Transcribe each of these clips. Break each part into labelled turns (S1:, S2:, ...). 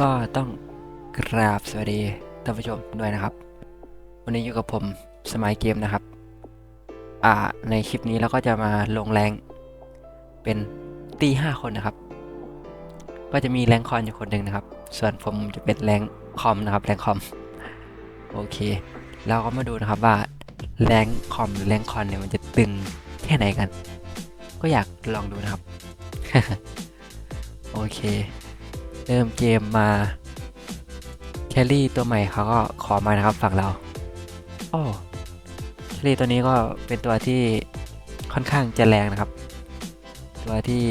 S1: ก็ต้องกราบสวัสดีท่านผู้ชมด้วยนะครับ วันนี้อยู่กับผมสมัยเกมนะครับ อ่าในคลิปนี้เราก็จะมาลงแรงเป็นตีห้าคนนะครับ ก็จะมีแรงคอนอยู่คนหนึ่งนะครับ ส่วนผมจะเป็นแรงคอมนะครับแรงคอมโอเค เราก็มาดูนะครับว่าแรงคอมหรือแรงคอนเนี่ยมันจะตึงแค่ไหนกัน ก็อยากลองดูนะครับ โอเค เริ่มเกมมาแคลรี่ตัวใหม่เขาก็ขอมานะครับฝั่งเราโอ้แคลรี่ตัวนี้ก็เป็นตัวที่ค่อนข้างจะแรงนะครับ ตัวที่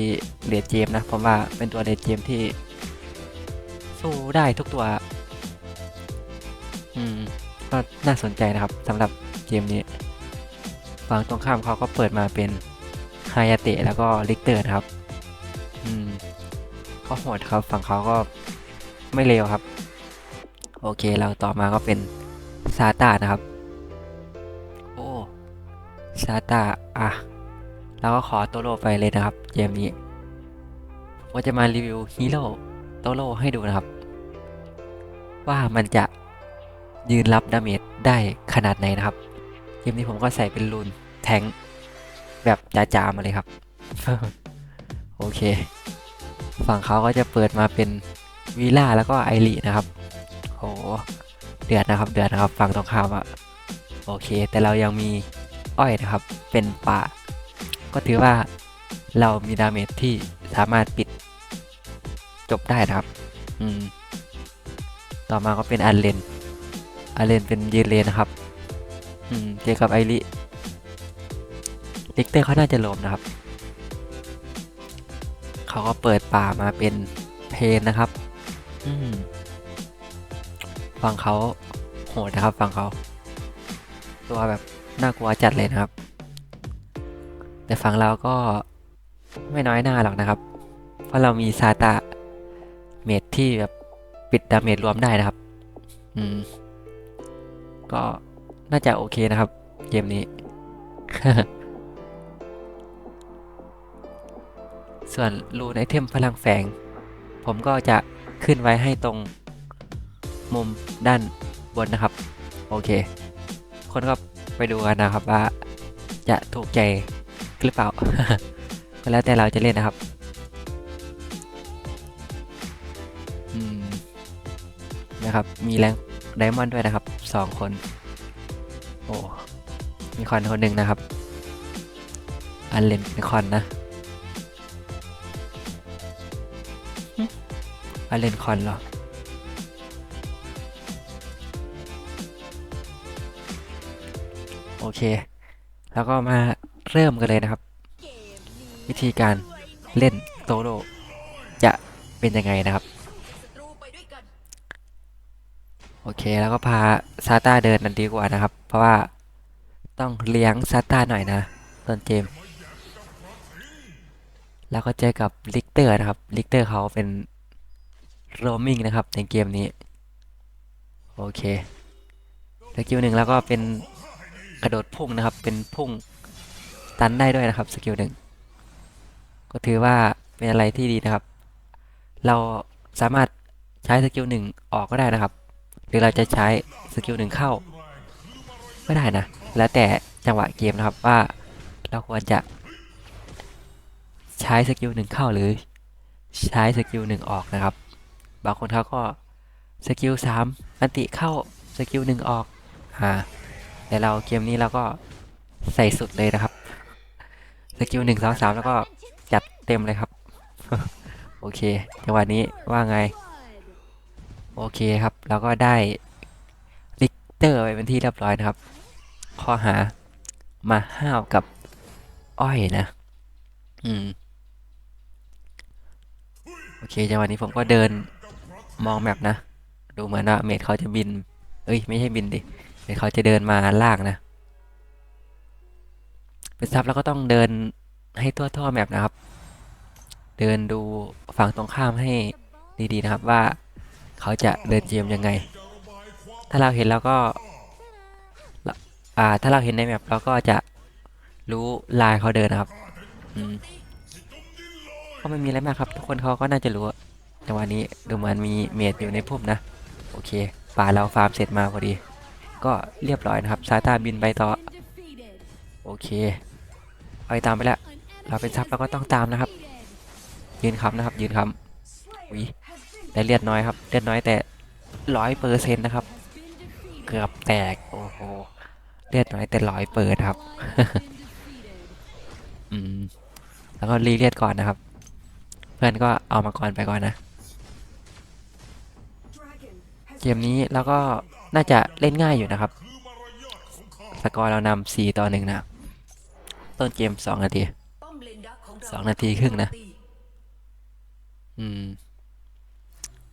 S1: เลดเกมนะผมว่าเป็นตัวเลดเกมที่สู้ได้ทุกตัว อืม ก็น่าสนใจนะครับสำหรับเกมนี้ฝั่งตรงข้ามเขาก็เปิดมาเป็นฮายาเตะแล้วก็ลิกเตอร์ครับ อืม ก็โหดครับ ฝั่งเขาก็ไม่เลวครับ โอเคเราต่อมาก็เป็นซาตานะครับ โอ้ซาตาอะเราก็ขอโตโรไปเลยนะครับเกมนี้ผมก็จะมารีวิวฮีโร่โตโรให้ดูนะครับ ว่ามันจะยืนรับดาเมจได้ขนาดไหนนะครับ เกมนี้ผมก็ใส่เป็นรูนแทงแบบจ๋าๆมาเลยครับ โอเค ฝั่งเขาก็จะเปิดมาเป็นวีล่าแล้วก็ไอรีนะครับโหเดือดนะครับเดือดนะครับฝั่งตรงข้ามอะโอเค แต่เรายังมีอ้อยนะครับ เป็นป่า ก็ถือว่าเรามีดาเมจที่สามารถปิดจบได้นะครับ อืม ต่อมาก็เป็นอันเลนอันเลนเป็นยืนเลนนะครับ อืม เจอกับไอริลิกเตอร์เขาน่าจะโลมนะครับ เขาก็เปิดป่ามาเป็นเพนนะครับ อืมฝั่งเขาโหดนะครับฝั่งเขาตัวแบบน่ากลัวจัดเลยนะครับ แต่ฝั่งเราก็ไม่น้อยหน้าหรอกนะครับ เพราะเรามีซาตาเมดที่แบบปิดดาเมจรวมได้นะครับ อืม ก็น่าจะโอเคนะครับ เกมนี้ ส่วนรูนไอเทมพลังแฝง ผมก็จะขึ้นไว้ให้ตรงมุมด้านบนนะครับ โอเค คนก็ไปดูกันนะครับว่าจะถูกใจหรือเปล่าก็แล้วแต่เราจะเล่นนะครับนะครับ มีแรงไดมอนด์ด้วยนะครับสองคน โอ้ มีคอนคนหนึ่งนะครับ อันเลนเป็นคอนนะ อาเลนคอนเหรอ โอเค แล้วก็มาเริ่มกันเลยนะครับ วิธีการเล่นโตโรจะเป็นยังไงนะครับ โอเคแล้วก็พาซาต้าเดินนันดีกว่านะครับ เพราะว่าต้องเลี้ยงซาต้าหน่อยนะต้นเกมแล้วก็เจอกับลิกเตอร์นะครับ ลิกเตอร์เขาเป็น โรมมิ่งนะครับ ในเกมนี้ โอเคสกิลหนึ่งแล้วก็เป็นกระโดดพุ่งนะครับ เป็นพุ่งตันได้ด้วยนะครับสกิลหนึ่งก็ถือว่าเป็นอะไรที่ดีนะครับ เราสามารถใช้สกิลหนึ่งออกก็ได้นะครับ หรือเราจะใช้สกิลหนึ่งเข้าก็ได้นะ แล้วแต่จังหวะเกมนะครับว่าเราควรจะ ใช้สกิลหนึ่งเข้าหรือ ใช้สกิลหนึ่งออกนะครับ บางคนเขาก็สกิลสามอันติเข้าสกิลหนึ่งออกอ่าแต่เราเกมนี้เราก็ใส่สุดเลยนะครับสกิลหนึ่งสองสามแล้วก็จัดเต็มเลยครับ โอเคจังหวะนี้ว่าไง โอเคครับเราก็ได้ลิกเตอร์ไปเป็นที่เรียบร้อยนะครับ ข้อหามาห้าวกับอ้อยนะ อืม โอเคจังหวะนี้ผมก็เดิน มองแมปนะ ดูเหมือนว่าเมดเขาจะบิน เอ้ย ไม่ใช่บินดิเมดเขาจะเดินมาลากนะเป็นซับแล้วก็ต้องเดินให้ทั่วทั่วแมปนะครับ เดินดูฝั่งตรงข้ามให้ดีๆนะครับว่าเขาจะเดินเกมยังไง ถ้าเราเห็นแล้วก็อ่าถ้าเราเห็นในแมปเราก็จะรู้ลายเขาเดินนะครับ อืมก็ไม่มีอะไรมากครับ ทุกคนเขาก็น่าจะรู้ จังหวะนี้ดูเหมือนมีเมดอยู่ในพุ่มนะ โอเคป่าเราฟาร์มเสร็จมาพอดี ก็เรียบร้อยนะครับซาตาบินไปต่อ โอเคไปตามไปแล้ว เราเป็นซับเราก็ต้องตามนะครับ ยืนคำนะครับยืนคำอุ้ยได้เลือดน้อยครับเลือดน้อยแต่ร้อยเปอร์เซ็นต์นะครับ เกือบแตกโอ้โหเลือดน้อยแต่ร้อยเปิดครับ อืมแล้วก็รีเลียดก่อนนะครับ เพื่อนก็เอามาก่อนไปก่อนนะ เกมนี้แล้วก็น่าจะเล่นง่ายอยู่นะครับ สกอร์เรานำ4ต่อหนึ่งนะ ต้นเกม 2 นาทีสองนาทีครึ่งนะ อืม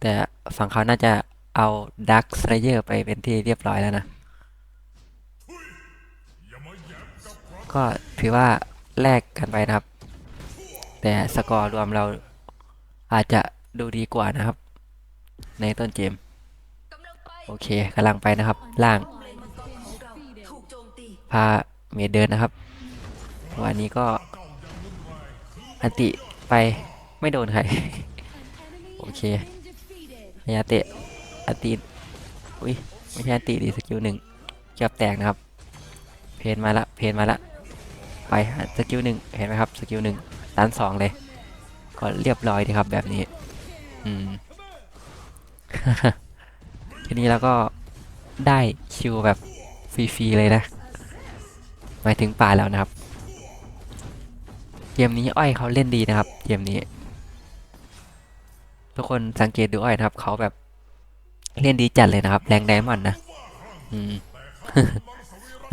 S1: แต่ฝั่งเขาน่าจะเอาดักสไ a เยอร์ไปเป็นที่เรียบร้อยแล้วนะ ก็ถือว่าแลกกันไปนะครับ แต่สกอร์รวมเราอาจจะดูดีกว่านะครับ ในต้นเกม โอเคกำลังไปนะครับ ล่าง พาเมดเดินนะครับ วันนี้ก็อันติไปไม่โดนใคร โอเคพยาเตะอันติอุ้ยไม่ใช่อันติดีสกิลหนึ่งเกือบแตกนะครับ เพนมาละ เพนมาละ ไปสกิลหนึ่งเห็นไหมครับ สกิลหนึ่งตันสองเลย ก็เรียบร้อยดีครับแบบนี้ อืม ทีนี้เราก็ได้คิวแบบฟรีๆเลยนะ หมายถึงป่าแล้วนะครับ เกมนี้อ้อยเขาเล่นดีนะครับ เกมนี้ ทุกคนสังเกตดูอ้อยนะครับ เขาแบบเล่นดีจัดเลยนะครับ แรงไดมอนด์นะ อืม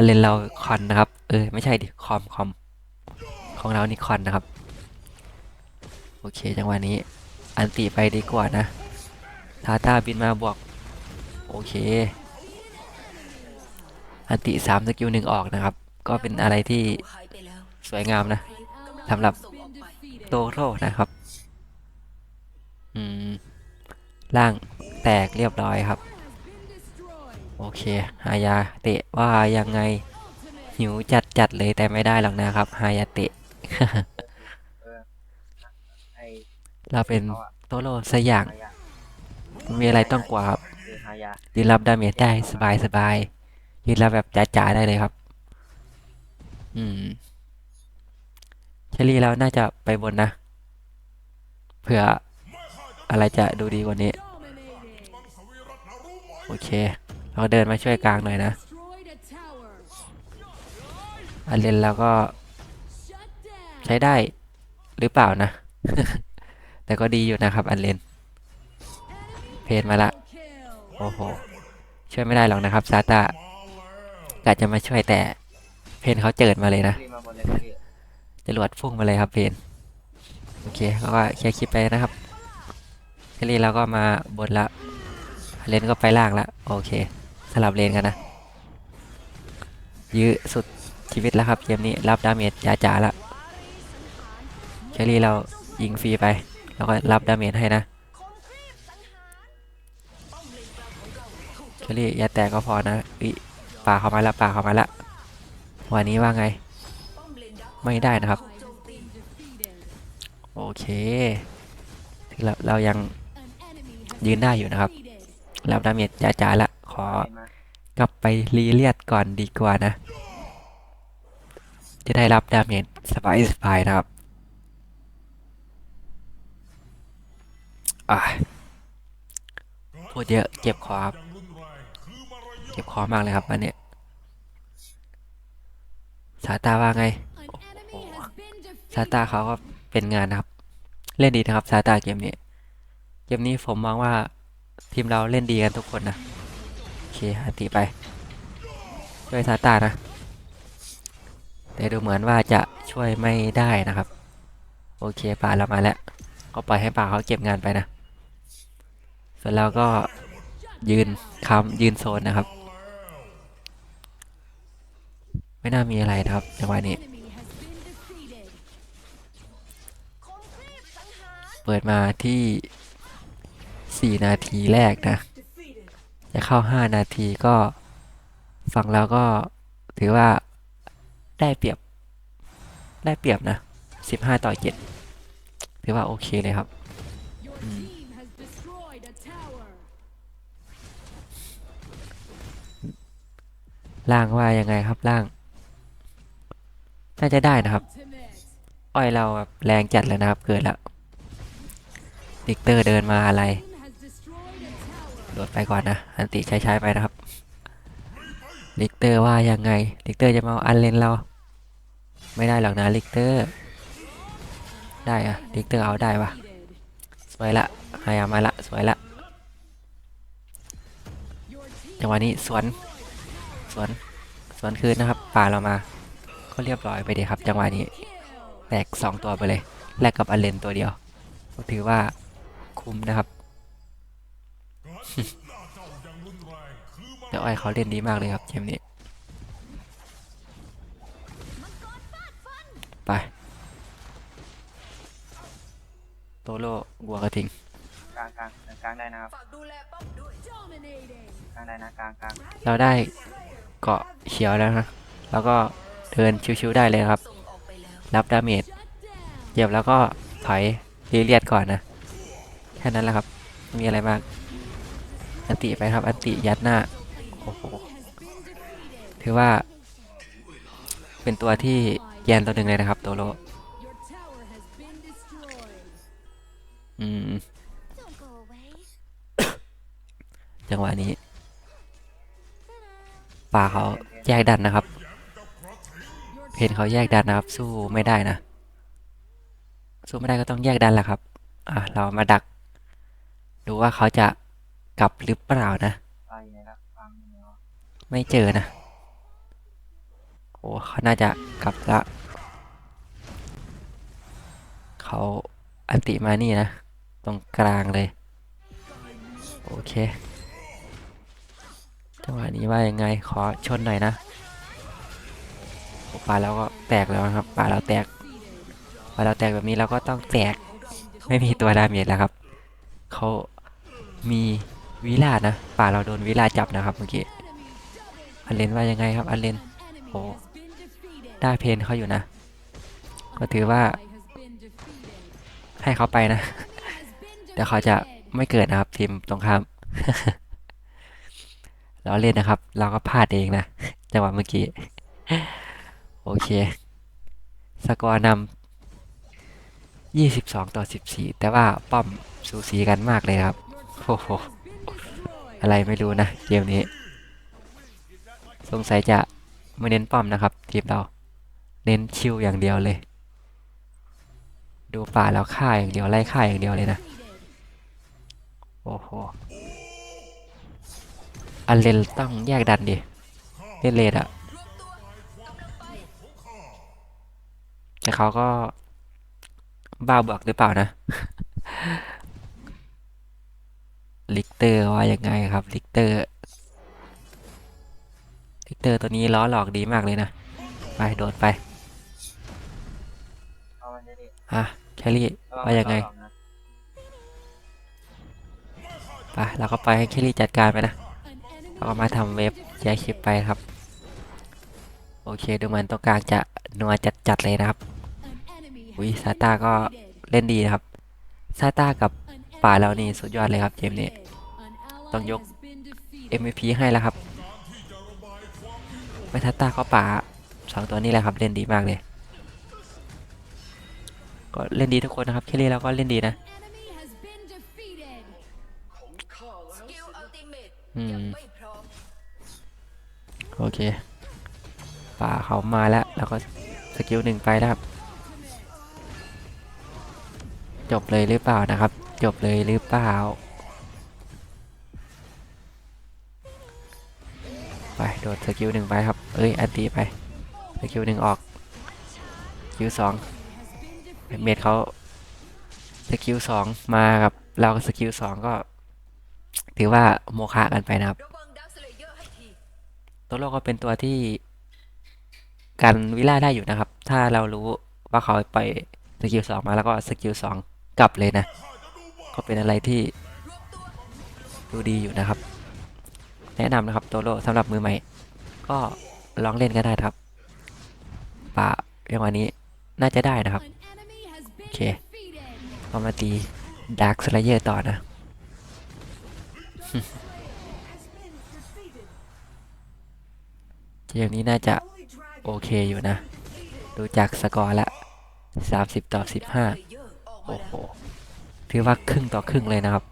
S1: เล่นเราคอนนะครับ เออ ไม่ใช่ดิ คอมคอม ของเรานี่คอนนะครับ โอเค จังหวะนี้ อันติไปดีกว่านะ ทาตาบินมาบวก โอเค อันติสามสกิลหนึ่งออกนะครับ ก็เป็นอะไรที่สวยงามนะสำหรับโตโร่นะครับ อืม ล่างแตกเรียบร้อยครับ โอเคฮายาเตะว่ายังไง หิวจัดจัดๆเลยแต่ไม่ได้หรอกนะครับฮายาเตะ
S2: ไอ้
S1: เราเป็น
S2: เขาอะ
S1: โตโร่สักอย่าง
S2: ฮายา
S1: ไม่มีอะไรต้องกลัวครับ
S2: คือฮายื
S1: นรับดาเมจได้สบายสบายยืนรับแบบจ๋าๆได้เลยครับ อืมเชลลี่เราน่าจะไปบนนะ เผื่ออะไรจะดูดีกว่านี้ โอเค เราเดินมาช่วยกลางหน่อยนะอันเลนเราก็ใช้ได้หรือเปล่านะ แต่ก็ดีอยู่นะครับอันเลน เพนมาละ โอ้โห ช่วยไม่ได้หรอกนะครับซาตากะจะมาช่วยแต่เพนเขาเจิดมาเลยนะ
S2: รีบมาบนเลยครับพี่
S1: จรวดพุ่งมาเลยครับเพนโอเคเขาก็เคลียร์คลิปไปนะครับเทลีเราก็มาบนละเลนก็ไปล่างละโอเคสลับเลนกันนะ ยื้อสุดชีวิตแล้วครับเกมนี้รับดาเมจจ๋าๆละเชอรี่เรายิงฟรีไป แล้วก็รับดาเมจให้นะ ชอรี่อย่าแตกก็พอนะอิป่าเข้ามาละป่าเข้ามาละวันนี้ว่าไง ไม่ได้นะครับ โอเคเราเรายังยืนได้อยู่นะครับรับดาเมจจ๋าๆละ ขอกลับไปรีเลียดก่อนดีกว่านะ จะได้รับดาเมจสบายๆนะครับอะพูดเยอะเจ็บคอครับ จ็บคอมากเลยครับอันเนี้ยสายตาว่าไงซาตาเขาก็เป็นงานนะครับ เล่นดีนะครับซาตาเกมนี้ เกมนี้ผมมองว่าทีมเราเล่นดีกันทุกคนนะโอเคอันติไปช่วยซาตานะ แต่ดูเหมือนว่าจะช่วยไม่ได้นะครับ โอเคป่าเรามาแล้วก็ปล่อยให้ป่าเขาเก็บงานไปนะ ส่วนเราก็ยืนค้ำยืนโซนนะครับ ไม่น่ามีอะไรครับจังหวะนี้ เปิดมาที่ 4 นาทีแรกนะ จะเข้า 5 นาทีก็ฟังแล้วก็ถือว่าได้เปรียบ ได้เปรียบนะ 15 ต่อ 7 ถือว่าโอเคเลยครับล่างว่ายังไงครับล่าง น่าจะได้นะครับ อ้อยเราแรงจัดเลยนะครับ เกิดแล้วดิกเตอร์เดินมาอะไรโดดไปก่อนนะ อันติใช้ใช้ไปนะครับลิกเตอร์ว่ายังไงลิกเตอร์จะมาเอาอันเลนเรา ไม่ได้หรอกนะลิกเตอร์ ได้อะลิกเตอร์เอาได้ปะสวยละหายามาละสวยละจังหวะนี้สวนสวนสวนคืนนะครับป่าเรามา ก็เรียบร้อยไปดีครับ จังหวะนี้แตกสองตัวไปเลย แลกกับอันเลนตัวเดียวก็ถือว่าคุ้มนะครับแต่อ้อยเขาเล่นดีมากเลยครับเกมนี้ไปโตโร่บัวกระทิง
S2: กลางกลางกลางได้นะครับ
S3: ฝากดูแลป้อมด้วย
S2: กลางได้นะกลางกลาง
S1: เราได้เกาะเขียวแล้วนะ แล้วก็ เดินชิวๆได้เลยครับ
S3: ส่งออกไปแล้ว
S1: รับดาเมจเหยียบแล้วก็ถอยรีเลียดก่อนนะ แค่นั้นแหละครับไม่มีอะไรมาก อันติไปครับ อันติยัดหน้า โอ้โห ถือว่า เป็นตัวที่แยนตัวหนึ่งเลยนะครับโตโรอืม
S4: Don't go away.
S1: จังหวะนี้ป่าเขาแยกดันนะครับ เพนเขาแยกดันนะครับ สู้ไม่ได้นะ สู้ไม่ได้ก็ต้องแยกดันแหละครับ อะเรามาดัก ดูว่าเขาจะกลับหรือเปล่านะ
S2: ไม่
S1: เจอนะ โอ้เขาน่าจะกลับละ เขาอันติมานี่นะ ตรงกลางเลย โอเคจังหวะนี้ว่ายังไงขอชนหน่อยนะ ปลาเราก็แตกแล้วครับปลาเราแตกปลาเราแตกแบบนี้เราก็ต้องแตกไม่มีตัวดาเมจแล้วครับเขามีวิลาดนะป่าเราโดนวิลาจับนะครับเมื่อกี้อันเลนว่ายังไงครับอันเลนโอ้ได้เพนเขาอยู่นะ ก็ถือว่า ให้เขาไปนะเดี๋ยวเขาจะไม่เกิดนะครับทีมตรงข้ามเราเล่นนะครับ เราก็พลาดเองนะจังหวะเมื่อกี้ โอเค สกอร์นำ22ต่อ14แต่ว่าป้อมสูสีกันมากเลยครับโอ้โหอะไรไม่รู้นะ เกมนี้ สงสัยจะไม่เน้นป้อมนะครับ ทีมเรา เน้นชิวอย่างเดียวเลย ดูป่าแล้วฆ่าอย่างเดียวไล่ฆ่าอย่างเดียวเลยนะโอ้โหอันเลนต้องแยกดันดิ เล่นเลดอะ แต่เขาก็บ้าบวกหรือเปล่านะ ลิกเตอร์ว่ายังไงครับ ลิกเตอร์ ลิกเตอร์ตัวนี้ล้อหลอกดีมากเลยนะ ไปโดดไป
S2: อะ
S1: แคลรี่ว่ายังไงไปเราก็ไปให้แคลรี่จัดการไปนะเราก็มาทำเว็บแยกคลิปไปครับ โอเคดูเหมือนต้องกลางจะนัวจัดๆเลยนะครับ อุ้ยซาต้าก็เล่นดีนะครับซาต้ากับป่าเรานี่สุดยอดเลยครับเกมนี้ ต้องยก MVP ให้แล้วครับไม่ซาต้าก็ป่าสองตัวนี้แหละครับเล่นดีมากเลย ก็เล่นดีทุกคนนะครับแคลรี่เราก็เล่นดีนะ
S3: อืม
S1: โอเค ป่าเขามาแล้ว แล้วก็สกิลหนึ่งไปแล้วครับ จบเลยหรือเปล่านะครับ จบเลยหรือเปล่า ไปโดดสกิลหนึ่งไปครับ เอ้ยอันตีไปสกิลหนึ่งออกสกิลสองเมดเขาสกิลสองมากับ เราสกิลสองก็ ถือว่าโมฆะกันไปนะครับ
S3: ระวังดักสเร์ให้ที
S1: ตัวโลกก็เป็นตัวที่กันวิล่าได้อยู่นะครับ ถ้าเรารู้ว่าเขาไปสกิลสองมาแล้วก็สกิลสอง กลับเลยนะ ก็เป็นอะไรที่ดูดีอยู่นะครับ แนะนำนะครับโตโลสำหรับมือใหม่ ก็ลองเล่นก็ได้ครับป่าอย่างวันนี้น่าจะได้นะครับ โอเคก็มาตีดาร์คสไลเยอร์ต่อนะโมนี้น่าจะโอเคอยู่นะ ดูจากสกอร์ละ 30 ต่อ 15 โอ้โหถือว่าครึ่งต่อครึ่งเลยนะครับ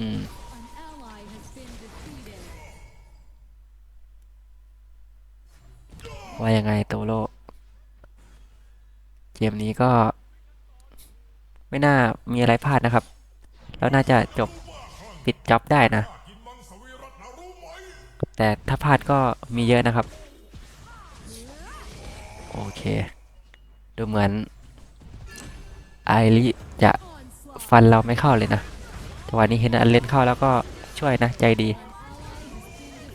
S1: อืมว่ายังไงโตโร่เกมนี้ก็ ไม่น่ามีอะไรพลาดนะครับ แล้วน่าจะจบปิดจ็อบได้นะ แต่ถ้าพลาดก็มีเยอะนะครับ โอเค ดูเหมือน ไอริจะฟันเราไม่เข้าเลยนะแต่วันนี้เห็นอันเล่นเข้าแล้วก็ช่วยนะใจดี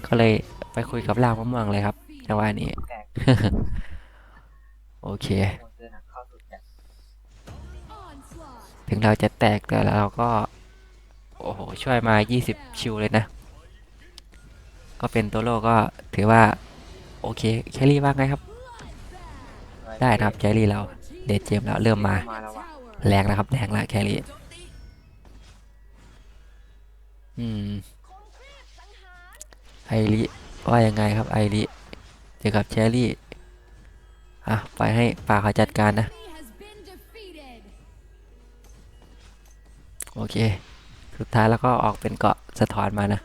S1: ก็เลยไปคุยกับลางมะม่วงเลยครับจังหวะนี้ โอเค ถึงเราจะแตกแต่เราก็ โอ้โห ช่วยมา 20 ชิวเลยนะ ก็เป็นตัวโลก็ถือว่า โอเค แคลรี่ว่าไงครับ ได้นะครับ แคลรี่เรา เดทเจมแล้วเริ่มมา
S2: มา แร
S1: งแล้วครับแรงล้วแครี่อืมไอริว่ายังไงครับไอริเจอกับแคลรี่อะไปให้ป่าเขาจัดการนะโอเค สุดท้ายแล้วก็ออกเป็นเกาะสะท้อนมานะ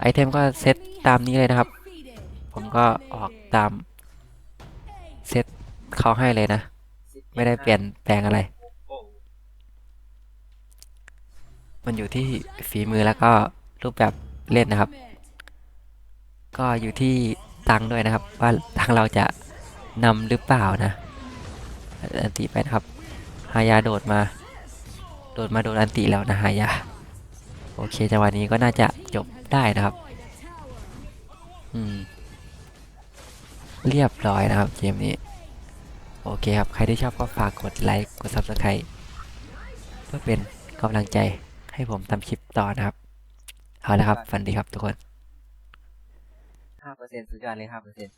S1: ไอเทมก็เซตตามนี้เลยนะครับ ผมก็ออกตาม เซตเขาให้เลยนะ ไม่ได้เปลี่ยนแปลงอะไร มันอยู่ที่ฝีมือแล้วก็รูปแบบเล่นนะครับ ก็อยู่ที่ตังค์ด้วยนะครับ ว่าทางเราจะนำหรือเปล่านะอันติไปนะครับฮายาโดดมา โดดมาโดนอันติแล้วนะฮายา โอเคจังหวะนี้ก็น่าจะจบได้นะครับ อืม เรียบร้อยนะครับเกมนี้ โอเคครับ ใครที่ชอบก็ฝากกดไลค์ กด Subscribe เพื่อเป็นกำลังใจให้ผมทำคลิปต่อนะครับ เอาละครับ ฝันดีครับทุกคน
S2: ห้าเปอร์เซ็นต์สุดยอดเลยห้าเปอร์เซ็นต์